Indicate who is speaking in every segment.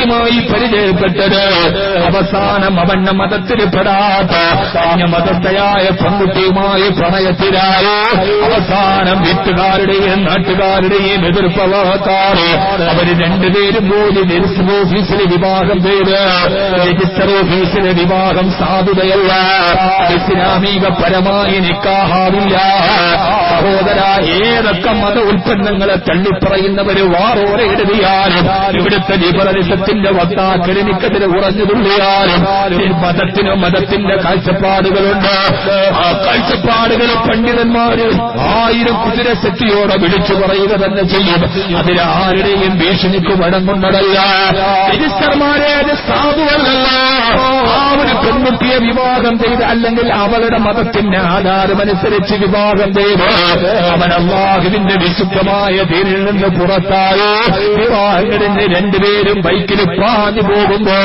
Speaker 1: പെൺകുട്ടിയുമായി പരിചയപ്പെട്ടത് അവസാനം അവന്റെ മതത്തിൽ പെടാത്ത അന്യ മതസ്ഥയായ പെൺകുട്ടിയുമായി പ്രണയത്തിലായി. അവസാനം വീട്ടുകാരുടെയും നാട്ടുകാരുടെയും എതിർപ്പവാത്താറ് അവർ രണ്ടുപേരും പോലും രജിസ്റ്റർ ഓഫീസിൽ വിവാഹം ചെയ്ത് രജിസ്റ്റർ ഓഫീസിലെ വിവാഹം സാധുതയല്ല. ഇസ്ലാമിക പരമായി നിക്കാഹാവില്ല. സഹോദര ഏതൊക്കെ മത ഉൽപ്പന്നങ്ങളെ തള്ളിപ്പറയുന്നവര് വാറോടെ എഴുതിയാലും ഇവിടുത്തെ ലിബറലിസത്തിന്റെ വക്താക്കളിൽ വക്താക്കൾ തുള്ളിയാലും ഈ മതത്തിനും മതത്തിന്റെ കാഴ്ചപ്പാടുകളുണ്ട്. ആ കാഴ്ചപ്പാടുകൾ പണ്ഡിതന്മാര് ആയിരം കുതിര ശക്തിയോടെ വിളിച്ചു പറയുക തന്നെ ചെയ്യും. അതിൽ ആരുടെയും ഭീഷണിക്ക് വഴങ്ങുന്നതല്ല. രജിസ്റ്റർമാരെ അത് സാധുവല്ല ആ ഒരു പെൺകുട്ടിയെ വിവാഹം ചെയ്ത് അല്ലെങ്കിൽ അവളുടെ മതത്തിന്റെ ആധാരമനുസരിച്ച് വിവാഹം ചെയ്ത് അവൻ അള്ളാഹുവിന്റെ വിശുദ്ധമായ തീരിൽ നിന്ന് പുറത്തായോ. വിവാഹം രണ്ടുപേരും ബൈക്കിൽ പാഞ്ഞു പോകുമ്പോ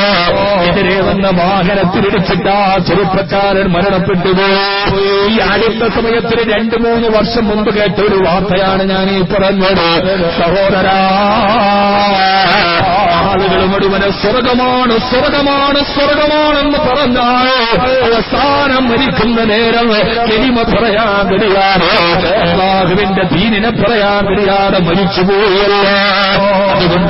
Speaker 1: എതിരെ വന്ന വാഹനത്തിലിടിച്ചിട്ട് ആ ചെറുപ്പക്കാരൻ മരണപ്പെട്ടു ഈ അടുത്ത സമയത്തിന് രണ്ടു മൂന്ന് വർഷം മുമ്പ് കേട്ട ഒരു വാർത്തയാണ് ഞാൻ ഈ പറഞ്ഞത്. സഹോദരാ ആളുകൾ മുഴുവൻ സ്വർഗമാണ് സ്വർഗമാണ് സ്വർഗമാണെന്ന് പറഞ്ഞാൽ അവസാനം മരിക്കുന്ന നേരം കെളിമ പറയാൻ കഴിയാതെ അള്ളാഹുവിന്റെ ദീനിനെ പറയാൻ കഴിയാതെ മരിച്ചുപോയല്ല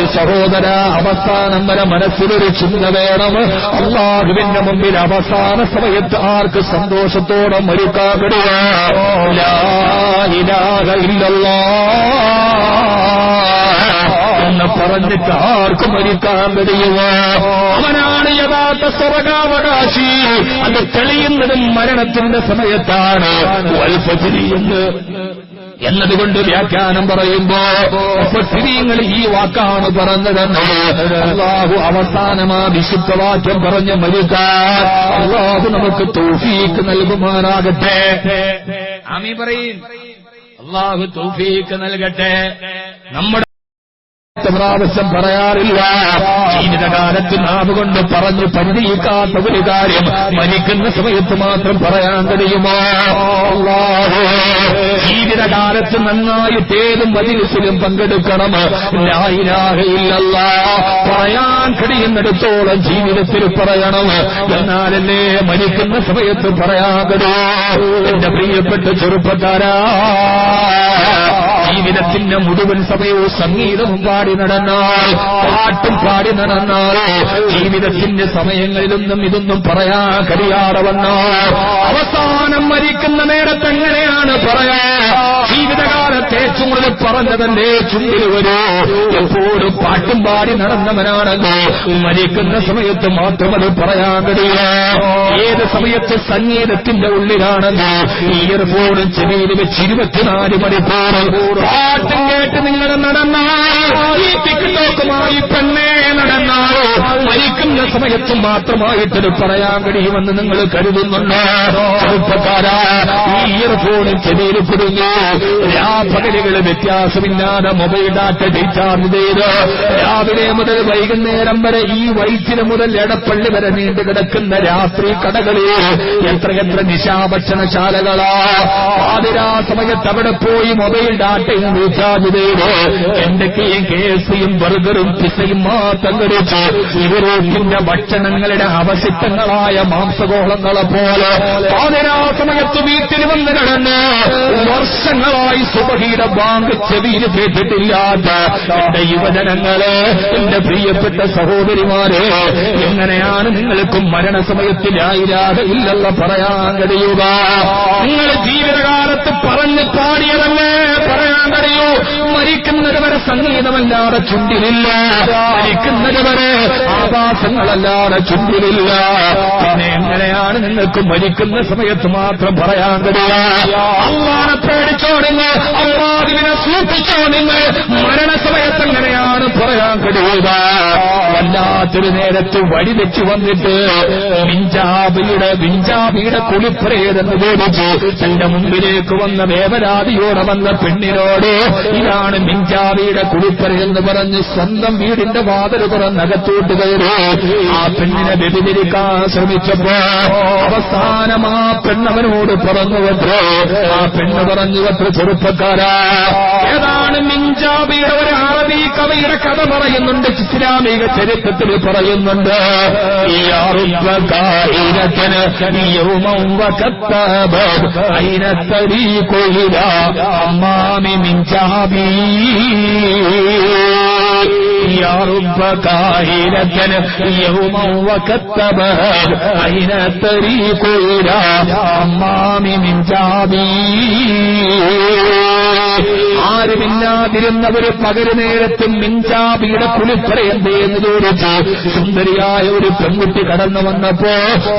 Speaker 1: സഹോദര അവസാനം വരെ മനസ്സിലൊരു ചിന്ത വേണം. അള്ളാഹുവിന്റെ മുമ്പിൽ അവസാന സമയത്ത് ആർക്ക് സന്തോഷത്തോടെ മരിക്കാൻ ലാ ഇലാഹ ഇല്ലല്ലാഹ് എന്ന് പറഞ്ഞിട്ട് ആർക്കും മരിക്കാൻ കഴിയുമോ അവനാണ് യഥാർത്ഥ സ്വർഗാവകാശി. അത് തെളിയുന്നതും മരണത്തിന്റെ സമയത്താണ്. എന്ന് എന്നതുകൊണ്ട് വ്യാഖ്യാനം പറയുമ്പോ മുഫസ്സിരീങ്ങൾ ഈ വാക്കാണ് പറഞ്ഞതെന്ന് അള്ളാഹു അവസാനമാ വിശുദ്ധവാക്യം പറഞ്ഞ് മരുക അള്ളാഹു നമുക്ക് തോഫീക്ക് നൽകുമാറാകട്ടെ. ആമി പറയും. അള്ളാഹു തോഫീക്ക് നൽകട്ടെ. നമ്മുടെ പ്രാവശ്യം പറയാറില്ല. ജീവിതകാലത്ത് നാവുകൊണ്ട് പറഞ്ഞു പരിചയിക്കാത്ത ഒരു കാര്യം മരിക്കുന്ന സമയത്ത് മാത്രം പറയാൻ കഴിയുമോ? ജീവിതകാലത്ത് നന്നായിട്ട് ഏത് മജിലിസിലും പങ്കെടുക്കണം. ഇല്ലല്ല പറയാൻ കഴിയുന്നിടത്തോളം ജീവിതത്തിൽ പറയണം. എന്നാലല്ലേ മരിക്കുന്ന സമയത്ത് പറയാൻ കഴിയൂ. എന്റെ പ്രിയപ്പെട്ട ചെറുപ്പക്കാരാ ജീവിതത്തിന്റെ മുഴുവൻ സമയവും സംഗീതവും പാടി നടന്നാൽ പാട്ടും പാടി നടന്നാൽ ജീവിതത്തിന്റെ സമയങ്ങളിലൊന്നും ഇതൊന്നും പറയാ കഴിയാതെ വന്നാൽ അവസാനം മരിക്കുന്ന നേരത്തെങ്ങനെയാണ് പറയാ? ജീവിതകാലത്തെ ചുമട് പറഞ്ഞതല്ലേ ചുണ്ടിൽ വരൂ. എപ്പോഴും പാട്ടും പാടി നടന്നവനാണല്ലോ. മരിക്കുന്ന സമയത്ത് മാത്രം അത് പറയാൻ കഴിയുക ഏത് സമയത്ത് സംഗീതത്തിന്റെ ഉള്ളിലാണല്ലോ. ഇയർഫോണും ചെവിയിൽ വെച്ച് ഇരുപത്തിനാല് മണിക്കൂർ പാട്ടും കേട്ട് നിങ്ങൾ നടന്നാൽ ഈ ടിക്ടോക്കുമായി പെണ്ണേ നടന്നാൽ മരിക്കുന്ന സമയത്ത് മാത്രമായിട്ടത് പറയാൻ കഴിയുമെന്ന് നിങ്ങൾ കരുതുന്നുണ്ടോ? ചെറുപ്പക്കാരാ ഇയർഫോണും ചെവിയിൽ കുടുങ്ങി രാപകലുകൾ വ്യത്യാസമില്ലാതെ മൊബൈൽ ഡാറ്റ റീചാർജ് ചെയ്ത് രാവിലെ മുതൽ വൈകുന്നേരം വരെ ഈ വൈദ്യുതി മുതൽ എടപ്പള്ളി വരെ നീണ്ടു കിടക്കുന്ന രാത്രി കടകളിൽ എത്രയെത്ര നിശാഭക്ഷണശാലകളാ പാതിരാ സമയത്ത് അവിടെ പോയി മൊബൈൽ ഡാറ്റയും റീചാർജ് ചെയ്ത് എന്തൊക്കെയും കേസിയും ബർഗറും പിസയും മാത്രം കഴിച്ച് യൂറോപ്പിന്റെ ഭക്ഷണങ്ങളുടെ അവശിഷ്ടങ്ങളായ മാംസഗോളങ്ങളെ പോലെ പാതിരാ സമയത്ത് വീട്ടിൽ വന്ന് കിടന്ന് വർഷങ്ങളായി സുബഹിയുടെ ബാങ്ക് ചെവിയിൽ കേട്ടിട്ടില്ലാത്ത എന്റെ യുവജനങ്ങളെ എന്റെ പ്രിയപ്പെട്ട സഹോദരിമാരെ എങ്ങനെയാണ് നിങ്ങൾക്കും നിങ്ങൾക്ക് മരണസമയത്തിലായിരാതെ ഇല്ലല്ല പറയാൻ കഴിയുക? നിങ്ങൾ ജീവിതകാലത്ത് പറഞ്ഞ് പാടിയതല്ലേ പറയാൻ കഴിയൂ? മരിക്കുന്നതുവരെ സംഗീതമല്ലാതെ ചുണ്ടിലില്ല. മരിക്കുന്നതുവരെ വരെ ആകാശങ്ങളല്ലാതെ ചുണ്ടിലില്ല. പിന്നെ എങ്ങനെയാണ് നിങ്ങൾക്ക് മരിക്കുന്ന സമയത്ത് മാത്രം പറയാൻ കഴിയുക? അള്ളാനെ പേടിച്ചോ സൂക്ഷിച്ചോ നിങ്ങൾ മരണസമയത്ത് എങ്ങനെയാണ് പറയാൻ കഴിയുക? വല്ലാത്തൊരു നേരത്ത് വഴി വെച്ച് വന്നിട്ട് മിഞ്ചാബിയുടെ മിഞ്ചാബിയുടെ കുളിപ്രേതെന്ന് ചോദിച്ചു. തന്റെ മുമ്പിലേക്ക് വന്ന വേവരാതിയോടെ വന്ന പെണ്ണിനോട് ഇതാണ് മിഞ്ചാബിയുടെ കുളിപ്പറ എന്ന് പറഞ്ഞ് സ്വന്തം വീടിന്റെ വാതിൽ തുറന്നകത്തോട്ട് കയറി. ആ പെണ്ണിനെ വ്യതിചരിക്കാൻ ശ്രമിച്ചപ്പോ അവസാനം ആ പെണ്ണവനോട് പറഞ്ഞു അത്രേ ആ പെണ്ണ് പറഞ്ഞു അത്ര ചെറുപ്പക്കാരാ? അതാണ് മിഞ്ചാബിയുടെ ഒരു അറബി കവിയുടെ കഥ പറയുന്നുണ്ട് ഇസ്ലാമിക ചരിത്രത്തിൽ പറയുന്നുണ്ട് ഈ അറുപകായിരത്തിന് യൗമം വകത്തബ് അയിനത്തരീകുല അമ്മാമി മിഞ്ചാബി يا رب كاهنة يوما وكتبها أين الطريق إلى أمام من جابي ആരുമില്ലാതിരുന്നവര് പകരു നേരത്തും മിഞ്ചാബിയുടെ കുളിപ്പറ എന്ത് എന്ന് ചോദിച്ചു സുന്ദരിയായ ഒരു പെൺകുട്ടി കടന്നു വന്നപ്പോ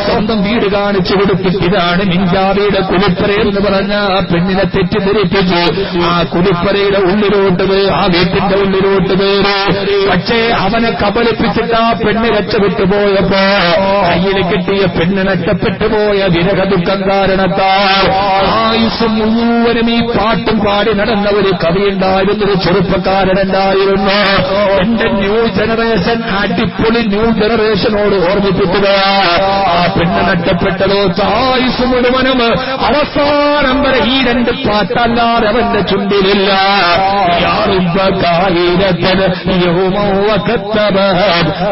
Speaker 1: സ്വന്തം വീട് കാണിച്ചു കൊടുത്തിട്ട് ഇതാണ് മിഞ്ചാബിയുടെ കുളിപ്പറ എന്ന് പറഞ്ഞ ആ പെണ്ണിനെ തെറ്റിദ്ധരിപ്പിച്ചു. ആ കുളിപ്പറയുടെ ഉള്ളിലോട്ട് ആ വീട്ടിന്റെ ഉള്ളിലോട്ട് കയറി. പക്ഷേ അവനെ കബളിപ്പിച്ചിട്ട് ആ പെണ്ണ് രക്ഷപ്പെട്ടു പോയപ്പോ കയ്യിൽ കിട്ടിയ പെണ്ണ് നഷ്ടപ്പെട്ടു പോയ വിരഹ ദുഃഖം കാരണത്താൽ ആയുസ് മുഴുവനും ഈ പാട്ടും പാടി നടന്ന ഒരു ഒരു ചെറുപ്പക്കാരനുണ്ടായിരുന്നു എന്റെ ന്യൂ ജനറേഷൻ അടിപൊളി ന്യൂ ജനറേഷനോട് ഓർമ്മിപ്പിക്കുക. ആ പെണ്ണ് നഷ്ടപ്പെട്ടതോ ആയുസ് മുഴുവനും അവസാനം വരെ ഈ രണ്ട് പാട്ടല്ലാതെ അവന്റെ ചുണ്ടിലില്ല. യാറുബകായിരത്തിന് യൗമൗ വകത്തബഹ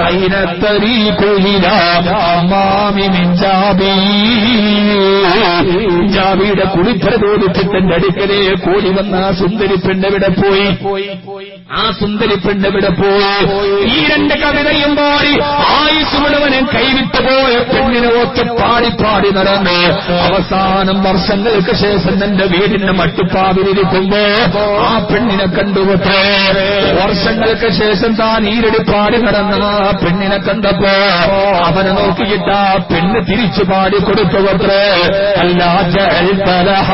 Speaker 1: അയിന തരീകുലില അമ്മാമി ചോദിച്ചിട്ടെന്റെ അടുക്കലേ കൂടി വന്ന ആ സുന്ദരി പെണ്ണെവിടെ പോയി? ആ സുന്ദരി പെണ്ണെവിടെ പോയി? ഈ രണ്ട് കവിതയും പാടി ആയുസ് മുഴുവനും കൈവിട്ടു പോയ പെണ്ണിനെ ഒറ്റ പാടി പാടി നടന്ന് അവസാനം വർഷങ്ങൾക്ക് ശേഷം എന്റെ വീടിന്റെ മട്ടുപ്പാവിലിരിക്കുമ്പോ ആ പെണ്ണിനെ കണ്ടുപത്രേ വർഷങ്ങൾക്ക് ശേഷം താൻ ഈരടി പാടി നടന്ന ആ പെണ്ണിനെ കണ്ടപ്പോ അവനെ നോക്കിയിട്ട് ആ പെണ്ണ് തിരിച്ചു പാടി കൊടുത്തുവത്രേ അല്ലാ الفلاح.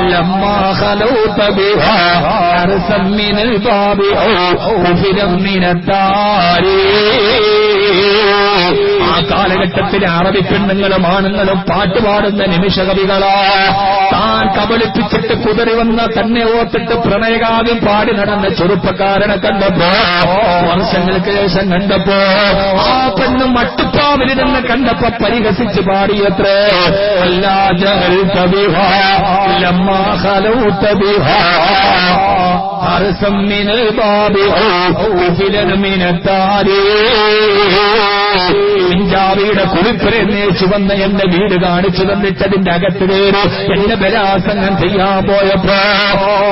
Speaker 1: لما خلوت بها حرسا من الباب أو كفلا من الدار. കാലഘട്ടത്തിലെ അറബി പെണ്ണുങ്ങളും ആണുങ്ങളും പാട്ടുപാടുന്ന നിമിഷകവികളാ. താൻ കബളിപ്പിച്ചിട്ട് കുതിരി വന്ന തന്നെ ഓർത്തിട്ട് പ്രണയകാവ്യം പാടി നടന്ന ചെറുപ്പക്കാരനെ കണ്ടപ്പോ വർഷങ്ങൾക്ക് ശേഷം കണ്ടപ്പോ ആ പെണ്ണ് മട്ടുപ്പാവിൽ നിന്ന് കണ്ടപ്പോ പരിഹസിച്ച് പാടിയത്രേ. അല്ലാ മിനത്താരേ പിഞ്ചാവിയുടെ കുളിപ്പരന്നേച്ചു വന്ന് എന്റെ വീട് കാണിച്ചു തന്നിട്ടതിന്റെ അകത്ത് കയറി എന്റെ ബലാസംഗം ചെയ്യാൻ പോയപ്പോ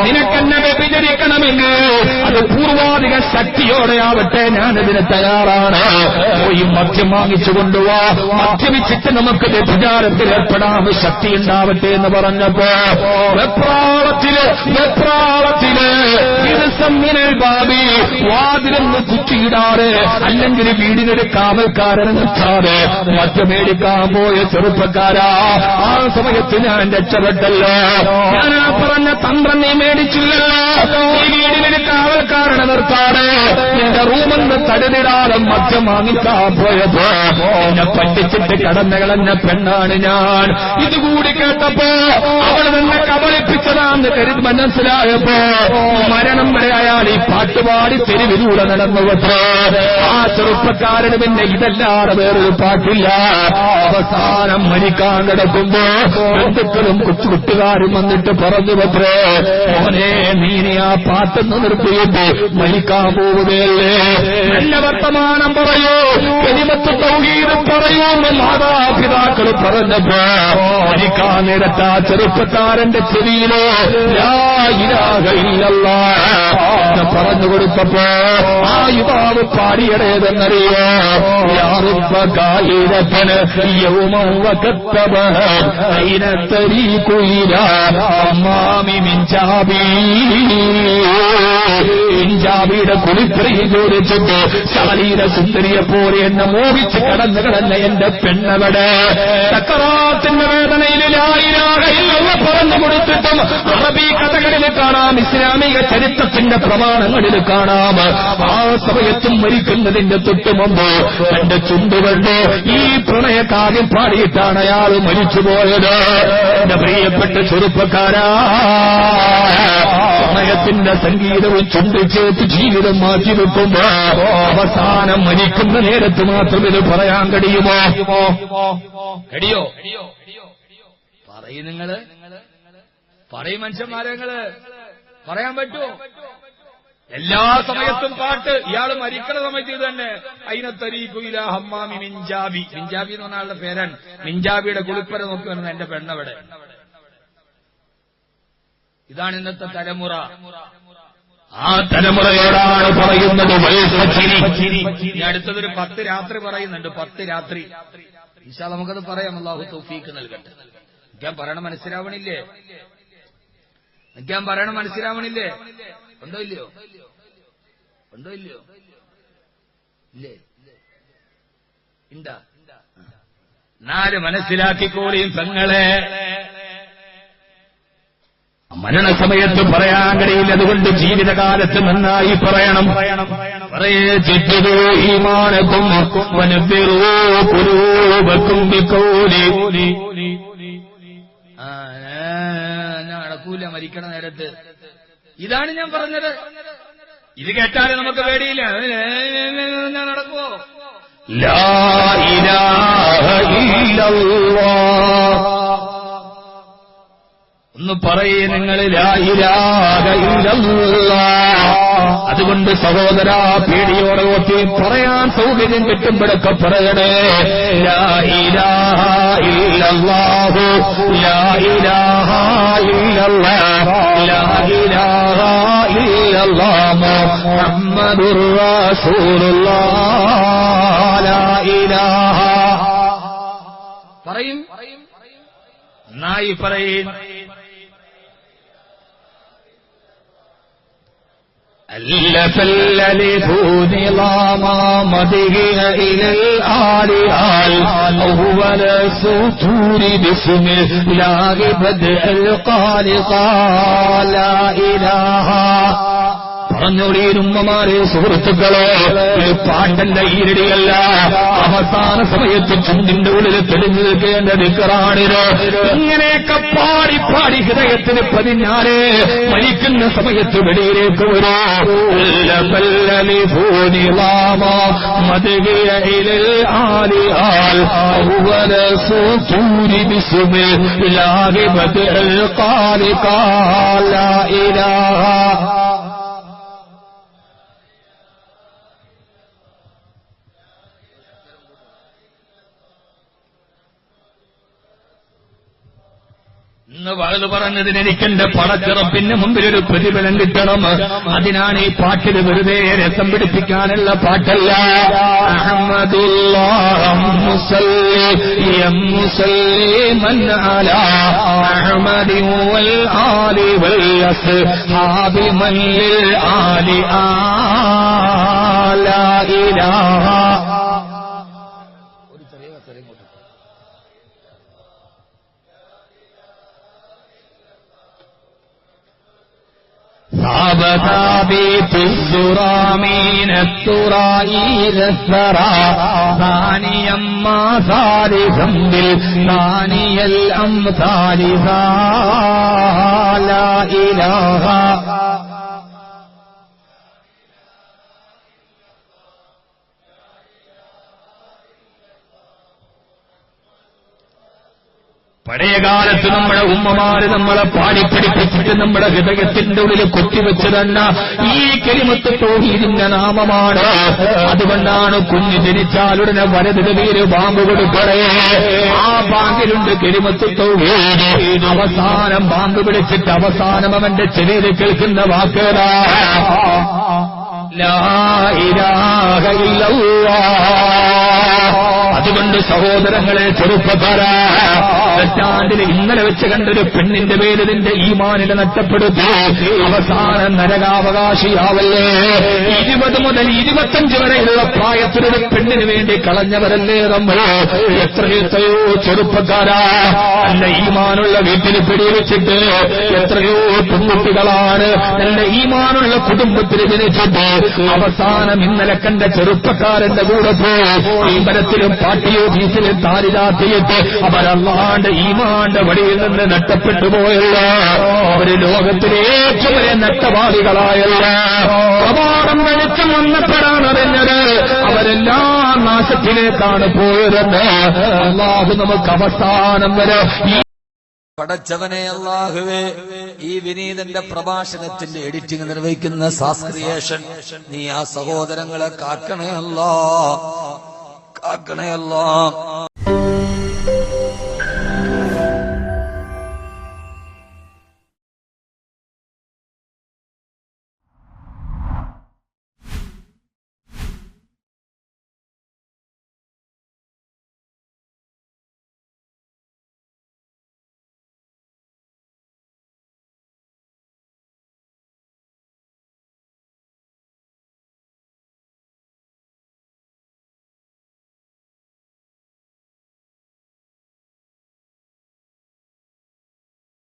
Speaker 1: നിനക്കെന്നെ വ്യഭിചരിക്കണമെങ്കിൽ അത് പൂർവാധിക ശക്തിയോടെ ആവട്ടെ ഞാനതിന് തയ്യാറാണ്. പോയി മദ്യം വാങ്ങിച്ചു കൊണ്ടുപോവാ മദ്യപിച്ചിട്ട് നമുക്ക് വ്യഭിചാരത്തിൽ ഏർപ്പെടാൻ ശക്തി ഉണ്ടാവട്ടെ എന്ന് പറഞ്ഞപ്പോ വെപ്രാളത്തിൽ വെപ്രാളത്തിൽ ബാബി വാതിലൊന്ന് കുറ്റിയിടാറ് അല്ലെങ്കിൽ വീടിനൊരു കാവൽക്കാരൻ മറ്റു മദ്യമേടിക്കാൻ പോയ ചെറുപ്പക്കാരാ. ആ സമയത്ത് ഞാൻ രക്ഷപ്പെട്ടല്ലോ. ഞാൻ പറഞ്ഞ തന്ത്രം നീ മേടിച്ചില്ലല്ലോ. കാവൽക്കാരനെ നിർത്താതെ എന്റെ റൂമെന്ന് തടുതിടാതെ മദ്യം വാങ്ങിക്കാൻ പോയപ്പോ എന്നെ പറ്റിച്ചിട്ട് കടന്നു കളഞ്ഞ പെണ്ണാണ് ഞാൻ. ഇതുകൂടി കേട്ടപ്പോ അവൾ നിന്നെ കബളിപ്പിച്ചതാന്ന് കരുതി മനസ്സിലായപ്പോ മരണം വരെ അയാൾ ഈ പാട്ടുപാടി തെരുവിലൂടെ നടന്നു വത്രേ ആ ചെറുപ്പക്കാരന് പിന്നെ ഇതല്ലാതെ വേറൊരു പാട്ടില്ല. അവസാനം മരിക്കാൻ കിടക്കുമ്പോ ബന്ധുക്കളും കൊച്ചുകുട്ടുകാരും വന്നിട്ട് പറഞ്ഞു പത്രേ മോനെ നീനെ ആ പാട്ടെന്ന് നിർത്തിയിട്ട് മരിക്കാൻ പോവുകയല്ലേ? നല്ല വർത്തമാനം പറയൂ കരിമത്ത് പറയൂന്ന് മാതാപിതാക്കൾ പറഞ്ഞപ്പോ മരിക്കാൻ നേരത്ത ചെറുപ്പക്കാരന്റെ ചെവിയിലോ ലാ ഇലാഹ ഇല്ലല്ലാ എന്ന് പറഞ്ഞു കൊടുത്തപ്പോ ആ യുവാവ് പാടിയടേതെന്നറിയോ? അമ്മാമി മിഞ്ചാബി മിഞ്ചാബിയുടെ കുളിപ്പറയിൽ ചോദിച്ചിട്ട് ശാലീര സുന്ദരിയെ പോലെ എന്നെ മോഹിച്ച് കടന്നു കടന്ന എന്റെ പെണ്ണവിടെ. ചക്രാത്തിന്റെ വേദനയിൽ പറഞ്ഞു കൊടുത്തിട്ടും അറബി കഥകളിൽ കാണാം ഇസ്ലാമിക ചരിത്രത്തിന്റെ പ്രമാണങ്ങളിൽ കാണാം. ആ സമയത്തും മരിക്കുന്നതിന്റെ തൊട്ടു മുമ്പ് തന്റെ ചുണ്ടുകൊണ്ട് ഈ പ്രണയകാര്യം പാടിയിട്ടാണ് അയാൾ മരിച്ചുപോയത്. എന്റെ പ്രിയപ്പെട്ട ചെറുപ്പക്കാരാ പ്രണയത്തിന്റെ സംഗീതവും ചുണ്ടിച്ചേർത്ത് ജീവിതം മാറ്റി വെക്കുമ്പോ അവസാനം മരിക്കുന്ന നേരത്ത് മാത്രം ഇത് പറയാൻ കഴിയുമോ? കഴിയോ? പറയും നിങ്ങൾ. പറയും മനുഷ്യന്മാരെ നിങ്ങൾ. പറയാൻ പറ്റുമോ? എല്ലാ സമയത്തും പാട്ട്. ഇയാൾ മരിക്കണ സമയത്ത് ഇത് തന്നെ. അയിനത്തരീക്കുയില ഹമ്മാമി മിഞ്ചാബി മിഞ്ചാബി എന്ന് പറഞ്ഞ ആളുടെ പേരാണ്. മിഞ്ചാബിയുടെ കുളിപ്പര നോക്കി വരുന്ന എന്റെ പെണ്ണവിടെ. ഇതാണ് ഇന്നത്തെ തലമുറ.
Speaker 2: ആ തലമുറയോടാണ് പറയുന്നത്
Speaker 1: അടുത്തതൊരു പത്ത് രാത്രി പറയുന്നുണ്ട്. പത്ത് രാത്രി. ഈശാ നമുക്കത് പറയാം. അള്ളാഹു തൗഫീക്ക് നൽകട്ടെ. ഞാൻ പറയണ മനസ്സിലാവണില്ലേ? ഞാൻ പറയണ മനസ്സിലാവണില്ലേ? ഉണ്ടോ ഇല്ലയോ? ഉണ്ടോ ഇല്ലയോ? ഇല്ലേ? ഉണ്ടാ നാല് മനസ്സിലാക്കിക്കോളിയും പെങ്ങളെ.
Speaker 2: മരണസമയത്ത് പറയാൻ കഴിയില്ല. അതുകൊണ്ട് ജീവിതകാലത്ത് നന്നായി പറയണം. പറയേ ചിറ്റതോ ഈമാനക്കും വനത്തിറോ പുരൂപക്കും
Speaker 1: മരിക്കണ നേരത്ത്. ഇതാണ് ഞാൻ പറഞ്ഞത്. ഇത് കേട്ടാലും നമുക്ക് പേടിയില്ല. ഞാൻ നടക്കുവോ?
Speaker 2: ലാ ഇലാഹ ഇല്ലല്ലാഹ് ഒന്ന് പറയേ നിങ്ങളിൽ അതുകൊണ്ട് സഹോദര പേടിയോടെ ഓത്തി പറയാൻ സൗകര്യം കിട്ടുമ്പോഴൊക്കെ പറയണേ. പറയും ഇലാഹ ഇല്ലല്ലാഹു ألف الألف نظام مضيه إلى الآل آل أول السطور باسم الله بدء القال قال لا إله. പറഞ്ഞോളിയുമ്മമാരെ സുഹൃത്തുക്കളെ ഒരു പാട്ടല്ല ഈരടിയല്ല അവസാന സമയത്ത് ചുണ്ടിന്റെ ഉള്ളിൽ തെളിഞ്ഞു നിൽക്കേണ്ട ദിക്കറാണിത്. ഇങ്ങനെയൊക്കെ പാടി പാടി ഹൃദയത്തിന് പതിഞ്ഞാലേ മരിക്കുന്ന സമയത്ത് വെളിയിലേക്ക് വരൂ. ിലാഹ ഇന്ന് വഴുതു പറഞ്ഞതിന് എനിക്കെന്റെ പടച്ചിറപ്പിന് മുമ്പിൽ ഒരു പ്രതിഫലം കിട്ടണം. അതിനാണ് ഈ പാട്ടിൽ വെറുതെ രസം പിടിപ്പിക്കാനുള്ള പാട്ടല്ല. അഹമ്മദുല്ലാഹ് ثابت الزرى من الترى إلى الثرى ثانيا ما ثالثا بالثاني الأمثال ذا لا إله പഴയ കാലത്ത് നമ്മുടെ ഉമ്മമാര് നമ്മളെ പാടിപ്പിടിപ്പിച്ചിട്ട് നമ്മുടെ ഹൃദയത്തിന്റെ ഉള്ളിൽ കൊത്തിവെച്ച് തന്ന ഈ കരിമത്ത് തോഹീദിന്റെ നാമമാണ്. അതുകൊണ്ടാണ് കുഞ്ഞ് ജനിച്ചാലുടനെ വലതിന് പേര് ബാങ്ക് കൊടുക്കണേ. ആ ബാങ്കിലുണ്ട് കരിമത്ത് തോഹീദ്. അവസാനം ബാങ്ക് പിടിച്ചിട്ട് അവസാനം അവന്റെ ചെവിയിൽ കേൾക്കുന്ന വാക്കുകളാ. ലാ ഇലാഹ ഇല്ലല്ലാഹ് അതുകൊണ്ട് സഹോദരങ്ങളെ ചെറുപ്പക്കാരാ. ഇന്നലെ വെച്ച് കണ്ടൊരു പെണ്ണിന്റെ പേര് നിന്റെ ഈമാനിനെ നഷ്ടപ്പെടുത്തി. അവസാനം നരകാവകാശിയാവല്ലേ? ഇരുപത് മുതൽ ഇരുപത്തഞ്ച് വരെയുള്ള പ്രായത്തിലൊരു പെണ്ണിന് വേണ്ടി കളഞ്ഞവരല്ലേ നമ്മൾ എത്ര എത്രയോ ചെറുപ്പക്കാരാ. നല്ല ഈമാനുള്ള വീട്ടിൽ പിടിവെച്ചിട്ട് എത്രയോ പെൺകുട്ടികളാണ്. നല്ല ഈമാനുള്ള കുടുംബത്തിൽ ജനിച്ചിട്ട് അവസാനം ഇന്നലെ കണ്ട ചെറുപ്പക്കാരന്റെ കൂടെ പോയി അമ്പലത്തിലും പാർട്ടി ഓഫീസിൽ താരിതാത്തിയിട്ട് അവരല്ലാണ്ട് ഈമാന്റെ വഴിയിൽ നിന്ന് നട്ടപ്പെട്ടു പോയല്ല. അവർ ലോകത്തിലെ ഏറ്റവും വലിയ നഷ്ടവാദികളായല്ല. പ്രഭാതം വെളിച്ചം വന്നപ്പോഴാണ് അറിഞ്ഞത് അവരെല്ലാം നാശത്തിലേക്കാണ് പോയതെന്ന്. അള്ളാഹു നമുക്ക് അവസാനം വരെ
Speaker 3: പടച്ചവനെ അള്ളാഹുവേ ഈ വിനീതന്റെ പ്രഭാഷണത്തിന്റെ എഡിറ്റിംഗ് നിർവഹിക്കുന്ന സാസ്ക്രിയേഷൻ നീ ആ സഹോദരങ്ങളെ കാക്കണേ അല്ലാ. പാക്കാക്കണയല്ലോ